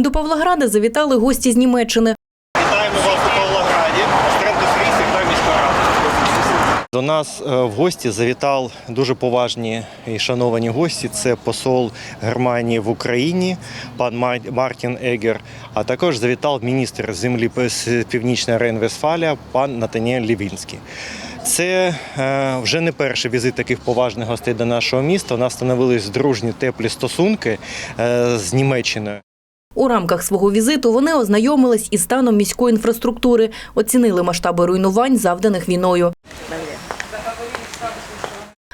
До Павлограда завітали гості з Німеччини. Вітаємо вас у Павлограді. До нас е, в гості завітав дуже поважні і шановані гості. Це посол Германії в Україні, пан Мар- Мартін Егер, а також завітав міністр землі з Північної Рейн-Вестфалія, пан Натаніель Лівінський. Це е, вже не перший візит таких поважних гостей до нашого міста. У нас становились дружні теплі стосунки е, з Німеччиною. У рамках свого візиту вони ознайомились із станом міської інфраструктури, оцінили масштаби руйнувань, завданих війною.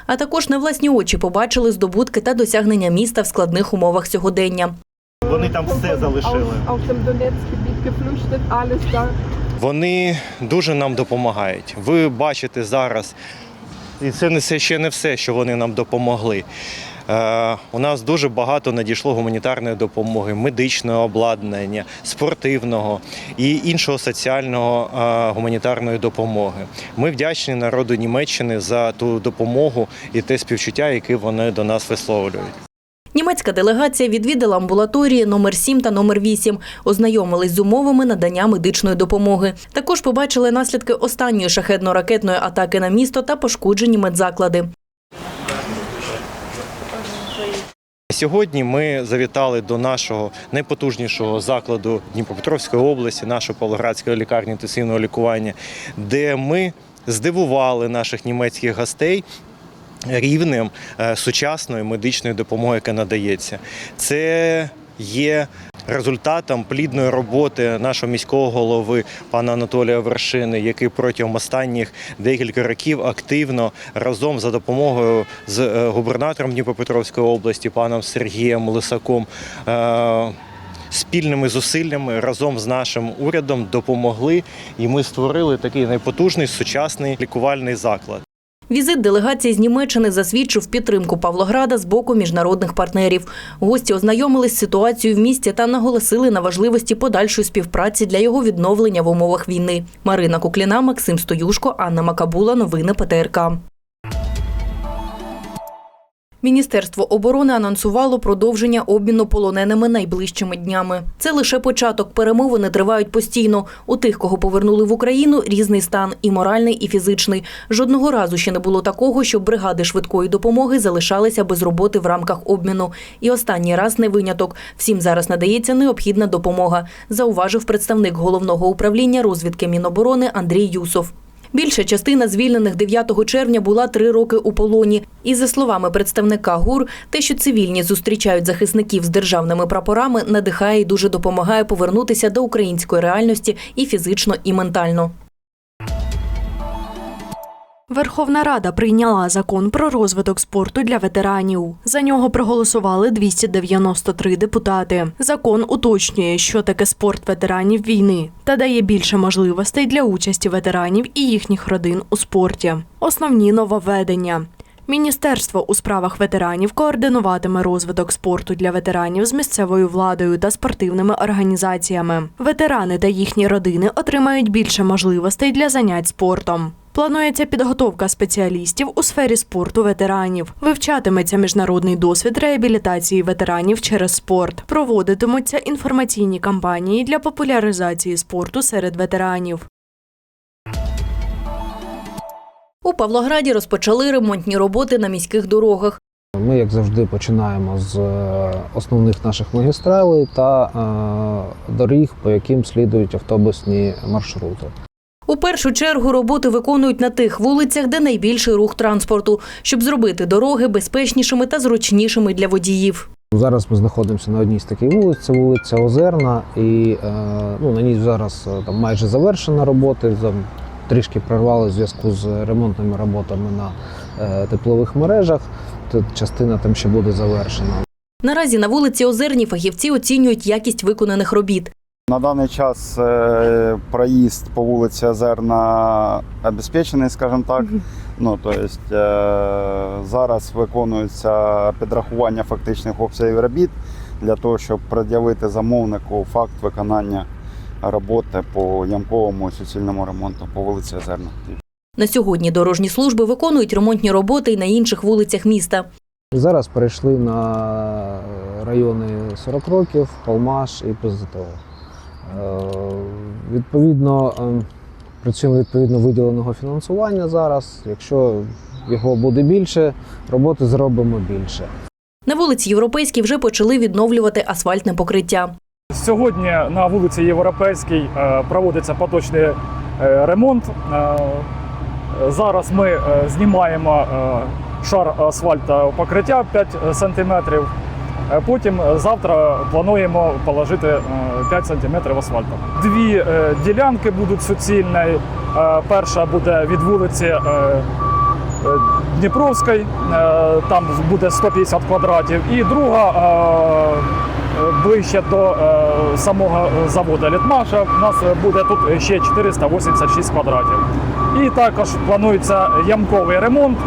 А також на власні очі побачили здобутки та досягнення міста в складних умовах сьогодення. Вони там все залишили. Вони дуже нам допомагають. Ви бачите зараз, і це не все ще не все, що вони нам допомогли. Е, у нас дуже багато надійшло гуманітарної допомоги, медичного обладнання, спортивного і іншого соціального е, гуманітарної допомоги. Ми вдячні народу Німеччини за ту допомогу і те співчуття, яке вони до нас висловлюють. Німецька делегація відвідала амбулаторії номер 7 та номер 8, ознайомились з умовами надання медичної допомоги. Також побачили наслідки останньої шахетно-ракетної атаки на місто та пошкоджені медзаклади. Сьогодні ми завітали до нашого найпотужнішого закладу Дніпропетровської області, нашої Павлоградської лікарні інтенсивного лікування, де ми здивували наших німецьких гостей. Рівнем е, сучасної медичної допомоги, яка надається, це є результатом плідної роботи нашого міського голови пана Анатолія Вершини, який протягом останніх декілька років активно разом за допомогою з е, губернатором Дніпропетровської області, паном Сергієм Лисаком. е, Спільними зусиллями разом з нашим урядом допомогли, і ми створили такий найпотужний сучасний лікувальний заклад. Візит делегації з Німеччини засвідчив підтримку Павлограда з боку міжнародних партнерів. Гості ознайомились з ситуацією в місті та наголосили на важливості подальшої співпраці для його відновлення в умовах війни. Марина Кукліна, Максим Стоюшко, Анна Макабула. Новини ПТРК. Міністерство оборони анонсувало продовження обміну полоненими найближчими днями. Це лише початок. Перемовини тривають постійно. У тих, кого повернули в Україну, різний стан і моральний, і фізичний. Жодного разу ще не було такого, щоб бригади швидкої допомоги залишалися без роботи в рамках обміну. І останній раз не виняток. Всім зараз надається необхідна допомога, зауважив представник головного управління розвідки Міноборони Андрій Юсов. Більша частина звільнених 9 червня була три роки у полоні. І за словами представника ГУР, те, що цивільні зустрічають захисників з державними прапорами, надихає і дуже допомагає повернутися до української реальності і фізично, і ментально. Верховна Рада прийняла закон про розвиток спорту для ветеранів. За нього проголосували 293 депутати. Закон уточнює, що таке спорт ветеранів війни, та дає більше можливостей для участі ветеранів і їхніх родин у спорті. Основні нововведення. Міністерство у справах ветеранів координуватиме розвиток спорту для ветеранів з місцевою владою та спортивними організаціями. Ветерани та їхні родини отримають більше можливостей для занять спортом. Планується підготовка спеціалістів у сфері спорту ветеранів. Вивчатиметься міжнародний досвід реабілітації ветеранів через спорт. Проводитимуться інформаційні кампанії для популяризації спорту серед ветеранів. У Павлограді розпочали ремонтні роботи на міських дорогах. Ми, як завжди, починаємо з е, основних наших магістралей та е, доріг, по яким слідують автобусні маршрути. У першу чергу роботи виконують на тих вулицях, де найбільший рух транспорту, щоб зробити дороги безпечнішими та зручнішими для водіїв. Зараз ми знаходимося на одній з таких вулиць, це вулиця Озерна, і е, ну, на ній зараз е, там майже завершена робота. Там трішки прорвали в зв'язку з ремонтними роботами на е, теплових мережах. Тут частина там ще буде завершена. Наразі на вулиці Озерні фахівці оцінюють якість виконаних робіт. На даний час е, проїзд по вулиці Озерна обезпечений, скажімо так. Ну, то есть, е, зараз виконується підрахування фактичних обсягів робіт для того, щоб пред'явити замовнику факт виконання роботи по ямковому і суцільному ремонту по вулиці Озерна. На сьогодні дорожні служби виконують ремонтні роботи й на інших вулицях міста. Зараз перейшли на райони 40 років, Палмаш і ПЗТО. Е, Відповідно, е, працюємо відповідно виділеного фінансування зараз. Якщо його буде більше, роботи зробимо більше. На вулиці Європейській вже почали відновлювати асфальтне покриття. Сьогодні на вулиці Європейській е, проводиться поточний е, ремонт. Зараз ми знімаємо шар асфальту покриття 5 см. Потім е, завтра плануємо положити е, 5 см асфальту. Дві е, ділянки будуть суцільні. Е, Перша буде від вулиці е, е, Дніпровської, е, там буде 150 квадратів, і друга е, е, ближче до е, самого заводу Літмаша. У нас буде тут ще 486 квадратів. І також планується ямковий ремонт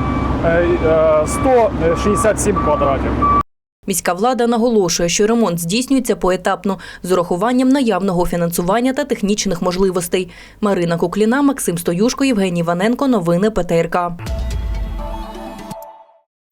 е, е, 167 квадратів. Міська влада наголошує, що ремонт здійснюється поетапно з урахуванням наявного фінансування та технічних можливостей. Марина Кукліна, Максим Стоюшко, Євгеній Ваненко. Новини ПТРК.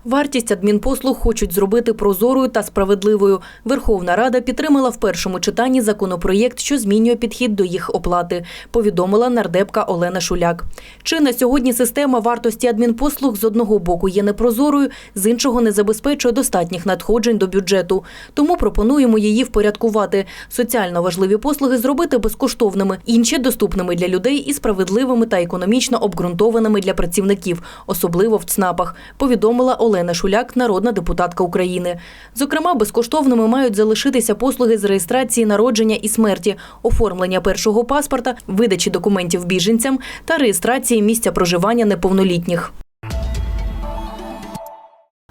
Вартість адмінпослуг хочуть зробити прозорою та справедливою. Верховна Рада підтримала в першому читанні законопроєкт, що змінює підхід до їх оплати, повідомила нардепка Олена Шуляк. Чи на сьогодні система вартості адмінпослуг з одного боку є непрозорою, з іншого не забезпечує достатніх надходжень до бюджету. Тому пропонуємо її впорядкувати. Соціально важливі послуги зробити безкоштовними, інші доступними для людей і справедливими та економічно обґрунтованими для працівників, особливо в ЦНАПах, повідомила Олена Шуляк, народна депутатка України. Зокрема, безкоштовними мають залишитися послуги з реєстрації народження і смерті, оформлення першого паспорта, видачі документів біженцям та реєстрації місця проживання неповнолітніх.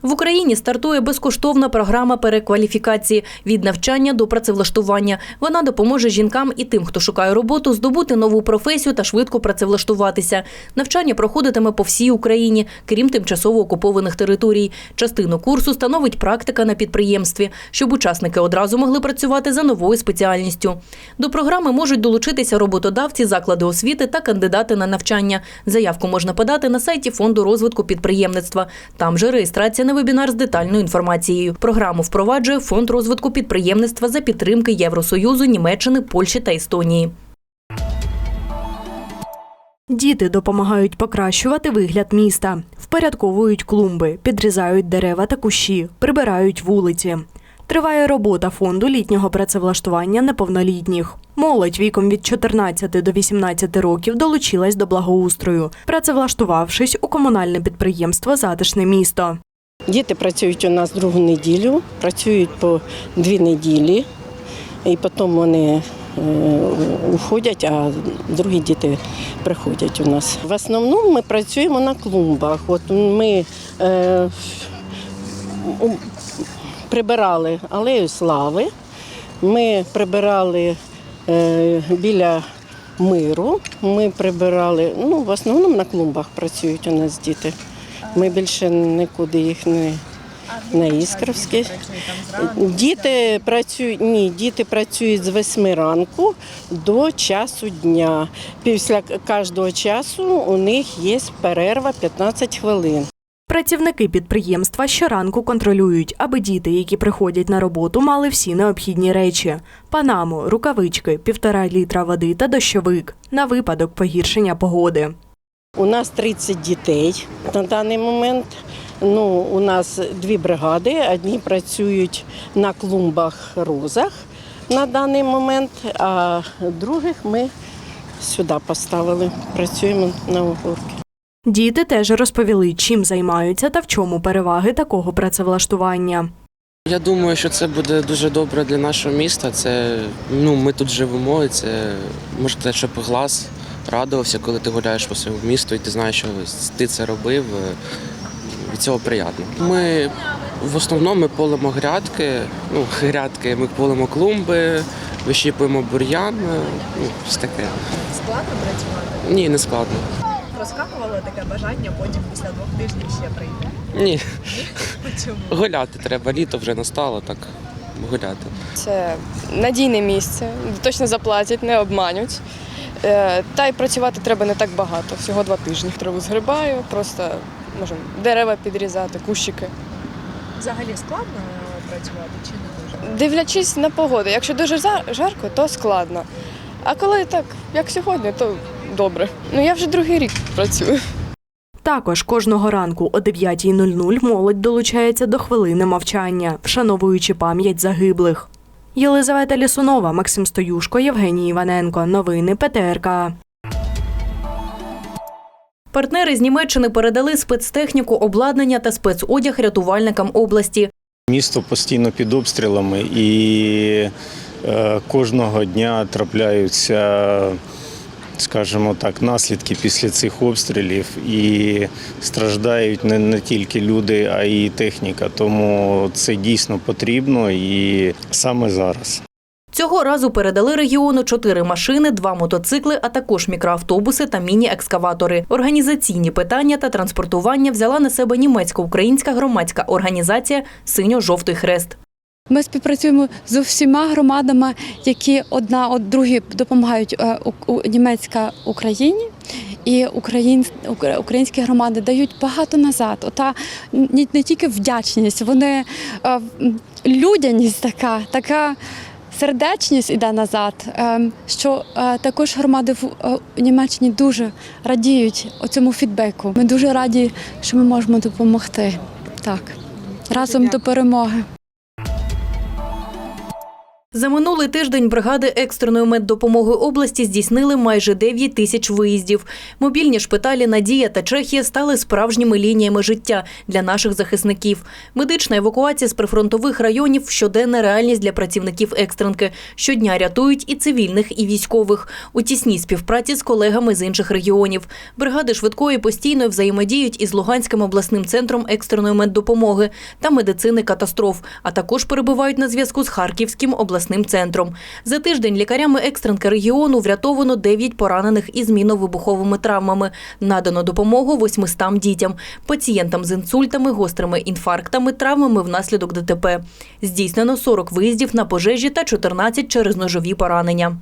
В Україні стартує безкоштовна програма перекваліфікації від навчання до працевлаштування. Вона допоможе жінкам і тим, хто шукає роботу, здобути нову професію та швидко працевлаштуватися. Навчання проходитиме по всій Україні, крім тимчасово окупованих територій. Частину курсу становить практика на підприємстві, щоб учасники одразу могли працювати за новою спеціальністю. До програми можуть долучитися роботодавці, заклади освіти та кандидати на навчання. Заявку можна подати на сайті фонду розвитку підприємництва. Там же реєстрація на вебінар з детальною інформацією. Програму впроваджує фонд розвитку підприємництва за підтримки Євросоюзу, Німеччини, Польщі та Естонії. Діти допомагають покращувати вигляд міста, впорядковують клумби, підрізають дерева та кущі, прибирають вулиці. Триває робота фонду літнього працевлаштування неповнолітніх. Молодь віком від 14 до 18 років долучилась до благоустрою, працевлаштувавшись у комунальне підприємство Затишне місто. Діти працюють у нас другу неділю, працюють по дві неділі, і потім вони е, уходять, а другі діти приходять у нас. В основному ми працюємо на клумбах. От ми е, прибирали алею слави, ми прибирали е, біля миру, ми прибирали, ну, в основному на клумбах працюють у нас діти. Ми більше нікуди їх не на Іскровській. Діти працюють ні, діти працюють з 8 ранку до часу дня. Після кожного часу у них є перерва 15 хвилин. Працівники підприємства щоранку контролюють, аби діти, які приходять на роботу, мали всі необхідні речі: панаму, рукавички, півтора літра води та дощовик на випадок погіршення погоди. У нас 30 дітей на даний момент. Ну, у нас дві бригади. Одні працюють на клумбах розах на даний момент, а других ми сюди поставили. Працюємо на огорки. Діти теж розповіли, чим займаються та в чому переваги такого працевлаштування. Я думаю, що це буде дуже добре для нашого міста. Це ну ми тут живемо, і це може щоб глаз радувався, коли ти гуляєш по своєму місту, і ти знаєш, що ти це робив. е, Від цього приємно. Ми в основному ми полимо грядки. Ну, грядки, ми полимо клумби, вищіпуємо бур'ян. е, Ну, все таке. Складно працювати? Ні, не складно. Розкакувало таке бажання, потім після двох тижнів ще прийти. Ні, Чому? гуляти треба. Літо вже настало, так гуляти. Це надійне місце, точно заплатять, не обманють. Е, Та й працювати треба не так багато, всього два тижні. Траву згрибаю, просто можемо дерева підрізати, кущики. Взагалі складно працювати чи не дуже? Дивлячись на погоду, якщо дуже жарко, то складно. А коли так, як сьогодні, то добре. Ну я вже другий рік працюю. Також кожного ранку о 9.00 молодь долучається до хвилини мовчання, вшановуючи пам'ять загиблих. Єлизавета Лісунова, Максим Стоюшко, Євгеній Іваненко. Новини ПТРК. Партнери з Німеччини передали спецтехніку, обладнання та спецодяг рятувальникам області. Місто постійно під обстрілами і е, кожного дня трапляються, скажімо так, наслідки після цих обстрілів і страждають не, не тільки люди, а й техніка. Тому це дійсно потрібно і саме зараз. Цього разу передали регіону чотири машини, два мотоцикли, а також мікроавтобуси та міні-екскаватори. Організаційні питання та транспортування взяла на себе німецько-українська громадська організація Синьо-жовтий хрест. Ми співпрацюємо з усіма громадами, які одна од другій допомагають е, німецька Україні. І україн, українські громади дають багато назад. Ота не, тільки вдячність, вони е, людяність така, така сердечність іде назад. е, Що також громади в Німеччині дуже радіють цьому фідбеку. Ми дуже раді, що ми можемо допомогти. Так, разом до перемоги. За минулий тиждень бригади екстреної меддопомоги області здійснили майже 9 тисяч виїздів. Мобільні шпиталі Надія та Чехія стали справжніми лініями життя для наших захисників. Медична евакуація з прифронтових районів щоденна реальність для працівників екстренки. Щодня рятують і цивільних, і військових у тісній співпраці з колегами з інших регіонів. Бригади швидкої постійно взаємодіють із Луганським обласним центром екстреної меддопомоги та медицини катастроф, а також перебувають на зв'язку з Харківським обласним центром. За тиждень лікарями екстренки регіону врятовано 9 поранених із міновибуховими травмами. Надано допомогу 800 дітям, пацієнтам з інсультами, гострими інфарктами, травмами внаслідок ДТП. Здійснено 40 виїздів на пожежі та 14 через ножові поранення.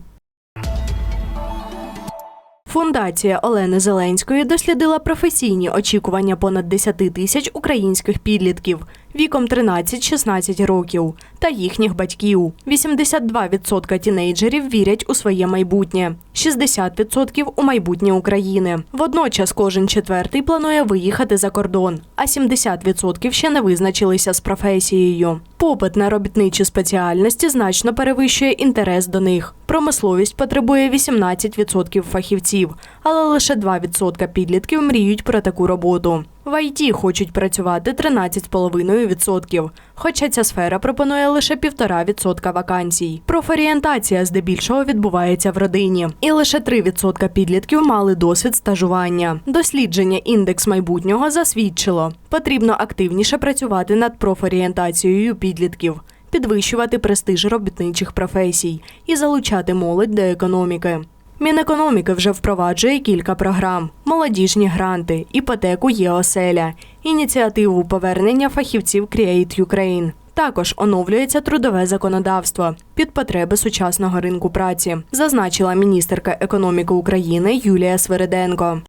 Фундація Олени Зеленської дослідила професійні очікування понад 10 тисяч українських підлітків віком 13-16 років та їхніх батьків. 82% тінейджерів вірять у своє майбутнє, 60% у майбутнє України. Водночас кожен четвертий планує виїхати за кордон, а 70% ще не визначилися з професією. Попит на робітничі спеціальності значно перевищує інтерес до них. Промисловість потребує 18% фахівців, але лише 2% підлітків мріють про таку роботу. В ІТ хочуть працювати 13,5%, хоча ця сфера пропонує лише 1,5% вакансій. Профорієнтація здебільшого відбувається в родині, і лише 3% підлітків мали досвід стажування. Дослідження індекс майбутнього засвідчило, потрібно активніше працювати над профорієнтацією підлітків. Підвищувати престиж робітничих професій і залучати молодь до економіки. Мінекономіки вже впроваджує кілька програм: молодіжні гранти, іпотеку є оселя, ініціативу повернення фахівців Create Ukraine. Також оновлюється трудове законодавство під потреби сучасного ринку праці, зазначила міністерка економіки України Юлія Свериденко.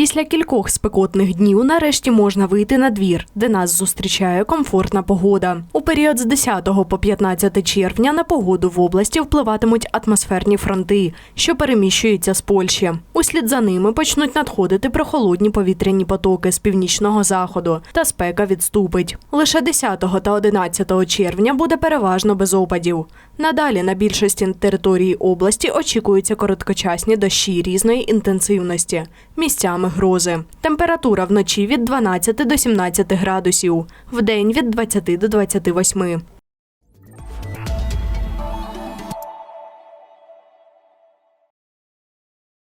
Після кількох спекотних днів нарешті можна вийти на двір, де нас зустрічає комфортна погода. У період з 10 по 15 червня на погоду в області впливатимуть атмосферні фронти, що переміщуються з Польщі. Услід за ними почнуть надходити прохолодні повітряні потоки з північного заходу, та спека відступить. Лише 10 та 11 червня буде переважно без опадів. Надалі на більшості території області очікуються короткочасні дощі різної інтенсивності, місцями грози. Температура вночі від 12 до 17 градусів, вдень від 20 до 28.